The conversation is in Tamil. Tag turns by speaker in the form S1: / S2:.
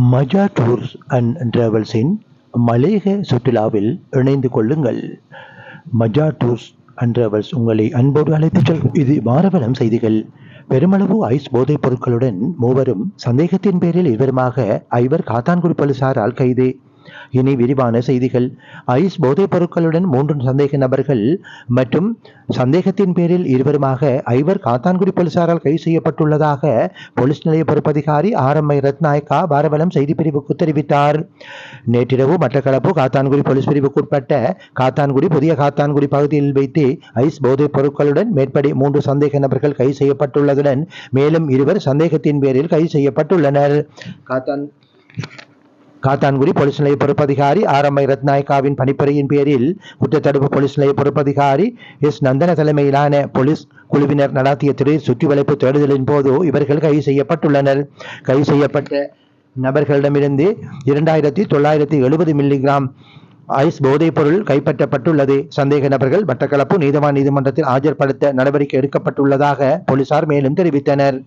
S1: மஜா டூர்ஸ் அண்ட் டிராவல்ஸின் மலேக சுற்றுலாவில் இணைந்து கொள்ளுங்கள். மஜா டூர்ஸ் அண்ட் டிராவல்ஸ் உங்களை அன்போடு அழைத்துச் செல்லும். இது வாரவலம் செய்திகள். பெருமளவு ஐஸ் போதைப் பொருட்களுடன் மூவரும் சந்தேகத்தின் பேரில் இருவருமாக ஐவர் காத்தான்குடி போலீசாரால் கைது. இனி விரிவான செய்திகள். ஐஸ் போதைப் பொருட்களுடன் மூன்று சந்தேக நபர்கள் மற்றும் சந்தேகத்தின் பேரில் இருவருமாக ஐவர் காத்தான்குடி போலீசாரால் கைது செய்யப்பட்டுள்ளதாக போலீஸ் நிலைய பொறுப்பதிகாரி ஆர் எம் ஐ ரத்நாயக்கா பாரவலம் செய்தி பிரிவுக்கு தெரிவித்தார். நேற்றிரவு மட்டக்களப்பு காத்தான்குடி போலீஸ் பிரிவுக்குட்பட்ட காத்தான்குடி புதிய காத்தான்குடி பகுதியில் வைத்து ஐஸ் போதைப் பொருட்களுடன் மேற்படி மூன்று சந்தேக நபர்கள் கைது செய்யப்பட்டுள்ளதுடன் மேலும் இருவர் சந்தேகத்தின் பேரில் கைது செய்யப்பட்டுள்ளனர். காத்தான் காத்தான்குடி போலீஸ் நிலைய பொறுப்பதிகாரி ஆர் எம் ஐ ரத்நாயக்காவின் பணிப்புரையின் பேரில் குற்றத்தடுப்பு போலீஸ் நிலைய பொறுப்பதிகாரி எஸ் நந்தன தலைமையிலான போலீஸ் குழுவினர் நடாத்திய திடீர் சுற்றிவளைப்பு தேடுதலின் போது இவர்கள் கைது செய்யப்பட்டுள்ளனர். கைது செய்யப்பட்ட நபர்களிடமிருந்து இரண்டாயிரத்தி தொள்ளாயிரத்தி எழுபது மில்லிகிராம் ஐஸ் போதைப் பொருள் கைப்பற்றப்பட்டுள்ளது. சந்தேக நபர்கள் மட்டக்களப்பு நீதவான் நீதிமன்றத்தில் ஆஜர்படுத்த நடவடிக்கை எடுக்கப்பட்டுள்ளதாக போலீசார் மேலும் தெரிவித்தனர்.